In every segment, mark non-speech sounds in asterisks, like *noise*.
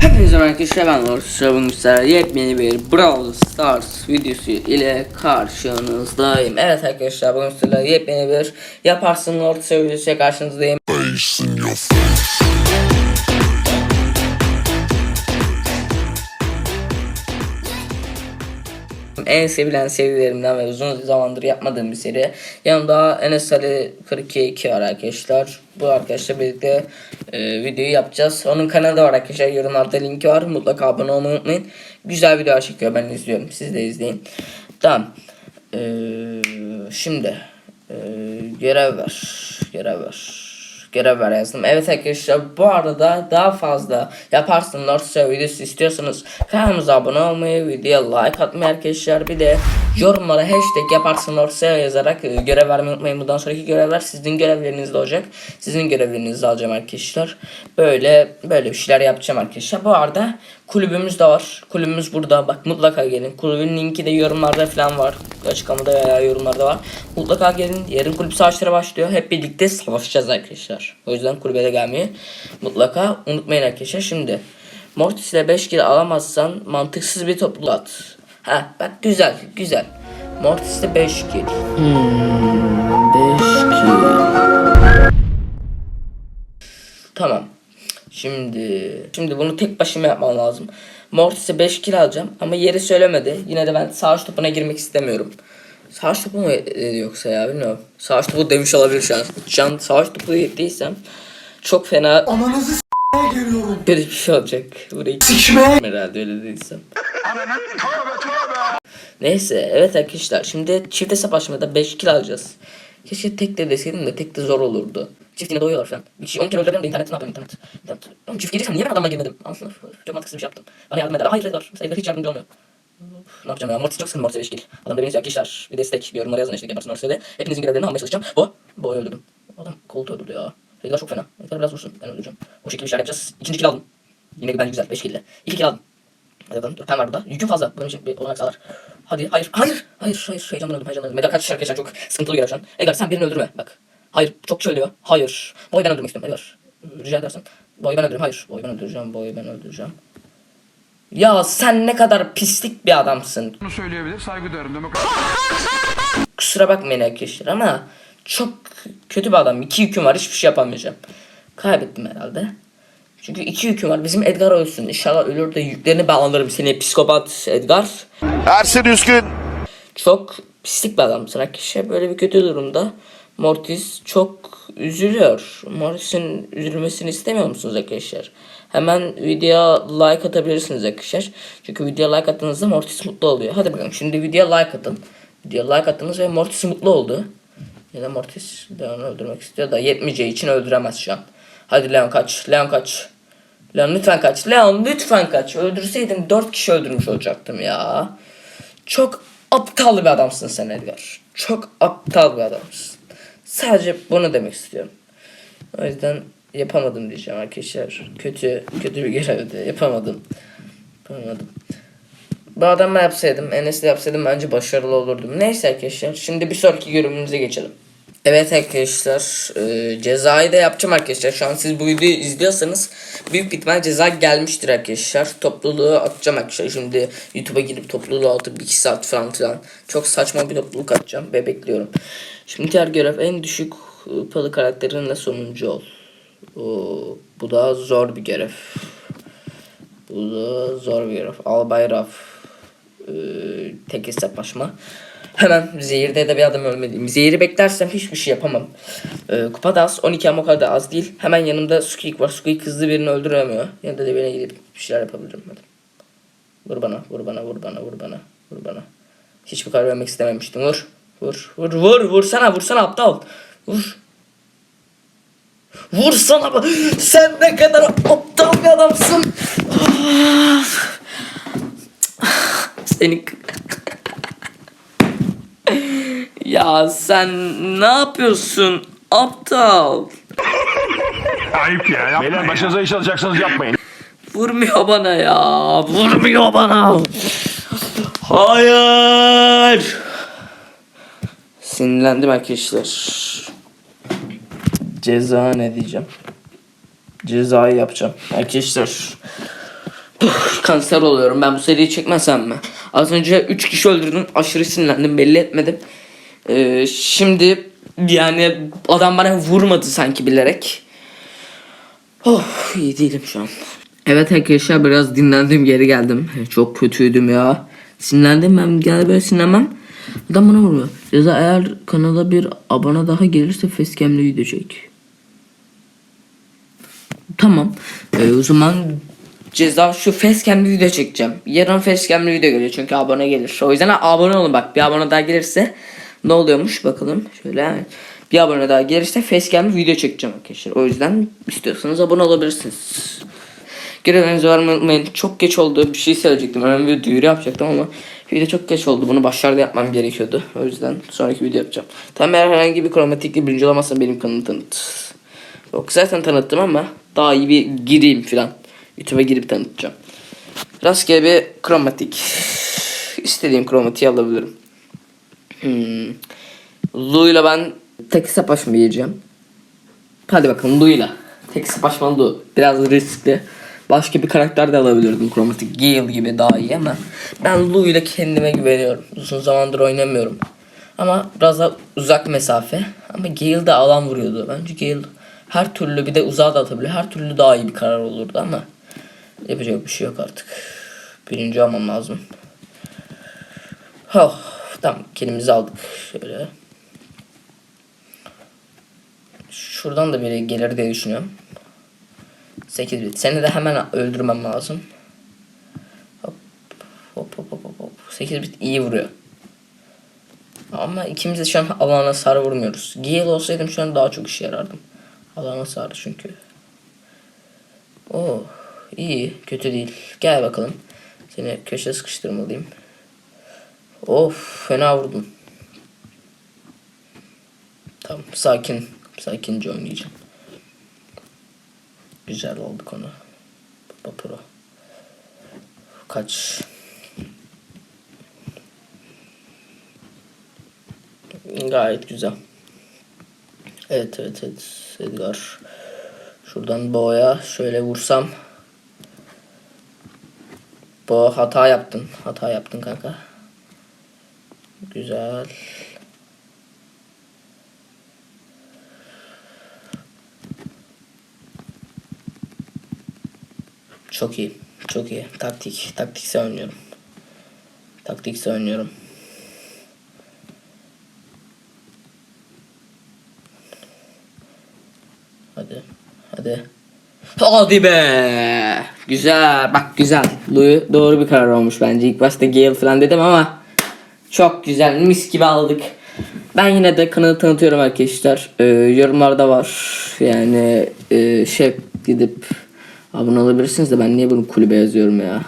Hepinize merhaba arkadaşlar ben Lord sizlerle yepyeni bir Brawl Stars videosu ile karşınızdayım. Evet arkadaşlar bugün sizlerle yepyeni bir Yaparsın Lord ile karşınızdayım. Face in your face. En sevilen serilerimden ve uzun zamandır yapmadığım bir seri. Yanımda Enes Ali 42 var arkadaşlar. Bu arkadaşla birlikte e, videoyu yapacağız. Onun kanalı var arkadaşlar. Yorumlarda linki var. Mutlaka abone olmayı unutmayın. Güzel videolar çekiyor. Ben izliyorum. Siz de izleyin. Tamam. Ee, Şimdi ee, Görev ver Görev ver görev ver yazdım. Evet arkadaşlar bu arada daha fazla yaparsın Lordsa videosu istiyorsanız kanalımıza abone olmayı, videoya like atmayı arkadaşlar. Bir de yorumlara hashtag yaparsın Lordsa yazarak e, görev vermeyi unutmayın. Bundan sonraki görevler sizin görevlerinizde olacak. Sizin görevlerinizi alacağım arkadaşlar. Böyle böyle bir şeyler yapacağım arkadaşlar. Bu arada kulübümüz de var. Kulübümüz burada. Bak mutlaka gelin. Kulübün linki de yorumlarda falan var. Açıklamada veya yorumlarda var. Mutlaka gelin. Yarın kulüp savaşları başlıyor. Hep birlikte savaşacağız arkadaşlar. O yüzden kulübe de gelmeyi mutlaka unutmayın arkadaşlar. Şimdi Mortis ile 5 kill alamazsan mantıksız bir topluluğu at. Ha bak güzel güzel. Mortis ile 5 kill. Hmm, 5 kill. Tamam. Şimdi şimdi bunu tek başıma yapmam lazım. Mortis'e 5 kill alacağım ama yeri söylemedi. Yine de ben savaş topuna girmek istemiyorum. Savaş topu mu dedi yoksa ya bilmiyorum. Savaş topu demiş olabilir şu an. Şu an savaş topu değilsem çok fena Ananızı s**meye geliyorum. kötü bir şey olacak. Burayı Sikmeye. herhalde öyle değilsem. Neyse evet arkadaşlar şimdi çift hesap açmada 5 kill alacağız. Keşke tek de deseydim de tek de zor olurdu. Çift yine doyuyorlar falan. Bir kişi 10 kere öldürebilirim de internet ne yapayım internet. internet. Oğlum çift gelirsem niye ben adamla girmedim? Aslında çok mantıksız bir şey yaptım. Bana yardım eder. Hayır. Mesela Edgar hiç yardımcı olmuyor. Ne yapacağım ya? Mortis çok sıkıntı Mortis'e beşkil. Adam da beni arkadaşlar bir destek bir yorumlara yazın işte yaparsın Mortis'e Hepinizin görevlerini almaya çalışacağım. Bu. Bu öldürdüm. Adam koltuğu öldürdü ya. Edgar çok fena. Edgar biraz vursun. Ben öldüreceğim. O şekilde bir şeyler yapacağız. İkinci kill aldım. Yine bence güzel. 5 kill'le. 2 kill aldım. Dur pen var burada. Yüküm fazla. Benim için bir olanak sağlar. Hadi. Hayır. Hayır. Hayır. Hayır. Heyecandan öldüm. Heyecandan öldüm. Edgar kaç arkadaşlar çok sıkıntılı görev şu an. Edgar sen birini öldürme. Bak. Hayır. Çok kişi ölüyor. Hayır. Boyu ben öldürmek istiyorum. Edgar. Rica edersen. Boyu ben öldürürüm. Hayır. Boyu ben öldüreceğim. Boyu ben öldüreceğim. Ya sen ne kadar pislik bir adamsın. Bunu söyleyebilir. Saygı duyarım. Demokrasi. *laughs* Kusura bakmayın arkadaşlar ama çok kötü bir adam. İki yüküm var. Hiçbir şey yapamayacağım. Kaybettim herhalde. Çünkü iki yüküm var. Bizim Edgar ölsün. İnşallah ölür de yüklerini ben alırım. Seni psikopat Edgar. Ersin Üskün. Çok pislik bir adamsın arkadaşlar. Böyle bir kötü durumda Mortis çok üzülüyor. Mortis'in üzülmesini istemiyor musunuz arkadaşlar? Hemen videoya like atabilirsiniz arkadaşlar. Çünkü videoya like attığınızda Mortis mutlu oluyor. Hadi bakalım şimdi videoya like atın. Videoya like attınız ve Mortis mutlu oldu. Ya da Mortis Leon'u öldürmek istiyor da yetmeyeceği için öldüremez şu an. Hadi Leon kaç. Leon kaç. Leon lütfen kaç. Leon lütfen kaç. Öldürseydim 4 kişi öldürmüş olacaktım ya. Çok aptal bir adamsın sen Edgar. Çok aptal bir adamsın. Sadece bunu demek istiyorum. O yüzden yapamadım diyeceğim arkadaşlar. Kötü kötü bir görevdi. Yapamadım. Yapamadım. Bu adamla yapsaydım, Enes'le yapsaydım bence başarılı olurdum. Neyse arkadaşlar. Şimdi bir sonraki görevimize geçelim. Evet arkadaşlar e, cezayı da yapacağım arkadaşlar. Şu an siz bu videoyu izliyorsanız büyük ihtimal ceza gelmiştir arkadaşlar. Topluluğu atacağım arkadaşlar. Şimdi YouTube'a girip topluluğu atıp 2 saat falan filan. Çok saçma bir topluluk atacağım ve bekliyorum. Şimdi diğer görev en düşük palı karakterinle sonuncu ol. Oo, bu da zor bir görev. Bu da zor bir görev. Albay Raf. Ee, tek hesaplaşma. Hemen zehirde de bir adam ölmeliyim. Zehiri beklersem hiçbir şey yapamam. Ee, kupa da az. 12 ama o kadar da az değil. Hemen yanımda Squeak var. Squeak hızlı birini öldüremiyor. Yanında da birine gidip bir şeyler yapabilirim. Hadi. Vur bana, vur bana, vur bana, vur bana, vur bana. Hiç bu kadar vermek istememiştim. Vur. Vur, vur, vur, vursana, vursana aptal. Vur. Vursana. Sen ne kadar aptal bir adamsın. Seni... ya sen ne yapıyorsun aptal? Ayıp ya. Yapma Beyler başınıza iş alacaksınız yapmayın. Vurmuyor bana ya. Vurmuyor bana. Hayır. Sinirlendim arkadaşlar. Ceza ne diyeceğim? Cezayı yapacağım. Arkadaşlar. Puh, kanser oluyorum ben bu seriyi çekmesem mi? Az önce 3 kişi öldürdüm aşırı sinirlendim belli etmedim. Ee, şimdi yani adam bana vurmadı sanki bilerek. Oh iyi değilim şu an. Evet arkadaşlar biraz dinlendim geri geldim. Çok kötüydüm ya. Sinirlendim ben genelde böyle sinirlenmem. Adam bana vuruyor. Ceza eğer kanala bir abone daha gelirse facecam'le video çek. Tamam. Ee, o zaman ceza şu facecam'li video çekeceğim. Yarın facecam'li video geliyor çünkü abone gelir. O yüzden abone olun bak. Bir abone daha gelirse ne oluyormuş bakalım. Şöyle bir abone daha gelirse facecam'li video çekeceğim arkadaşlar. O yüzden istiyorsanız abone olabilirsiniz. Görevlerinizi vermeyi unutmayın. Çok geç oldu. Bir şey söyleyecektim. Hemen bir duyuru yapacaktım ama video çok geç oldu. Bunu başlarda yapmam gerekiyordu. O yüzden sonraki video yapacağım. Tam eğer herhangi bir kromatikli birinci olamazsa benim kanalı tanıt. Yok zaten tanıttım ama daha iyi bir gireyim filan. YouTube'a girip tanıtacağım. Rastgele bir kromatik. İstediğim kromatiği alabilirim. Hmm. Lu'yla ben tek hesap açmayacağım. Hadi bakalım Lu'yla. Tek hesap açmalı Lu. Biraz riskli. Başka bir karakter de alabilirdim kromatik. Gale gibi daha iyi ama ben Lu ile kendime güveniyorum. Uzun zamandır oynamıyorum. Ama biraz da uzak mesafe. Ama Gale de alan vuruyordu. Bence Gale her türlü bir de uzağa da atabiliyor. Her türlü daha iyi bir karar olurdu ama yapacak bir şey yok artık. Birinci almam lazım. Oh, tamam kendimizi aldık. Şöyle. Şuradan da biri gelir diye düşünüyorum. 8 bit. Seni de hemen öldürmem lazım. Hop hop hop hop hop. hop. 8 bit iyi vuruyor. Ama ikimiz de şu an alana sarı vurmuyoruz. Gale olsaydım şu an daha çok işe yarardım. Alana sarı çünkü. Oh iyi kötü değil. Gel bakalım. Seni köşe sıkıştırmalıyım. Of fena vurdum. Tamam sakin. Sakince oynayacağım. Güzel oldu konu. Baba Pro. Kaç? Gayet güzel. Evet evet evet. Edgar. Şuradan boğaya şöyle vursam. Bu hata yaptın. Hata yaptın kanka. Güzel. Çok iyi. Çok iyi. Taktik. Taktiksel oynuyorum. Taktiksel oynuyorum. Hadi. Hadi. Hadi be. Güzel. Bak güzel. Louis doğru bir karar olmuş bence. İlk başta Gale falan dedim ama çok güzel. Mis gibi aldık. Ben yine de kanalı tanıtıyorum arkadaşlar. Ee, yorumlarda var. Yani e, şey gidip abone olabilirsiniz de ben niye bunu kulübe yazıyorum ya.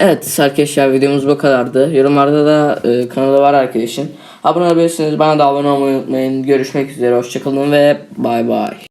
Evet arkadaşlar videomuz bu kadardı. Yorumlarda da e, kanalı var arkadaşın. Abone olabilirsiniz. Bana da abone olmayı unutmayın. Görüşmek üzere. Hoşçakalın ve bay bay.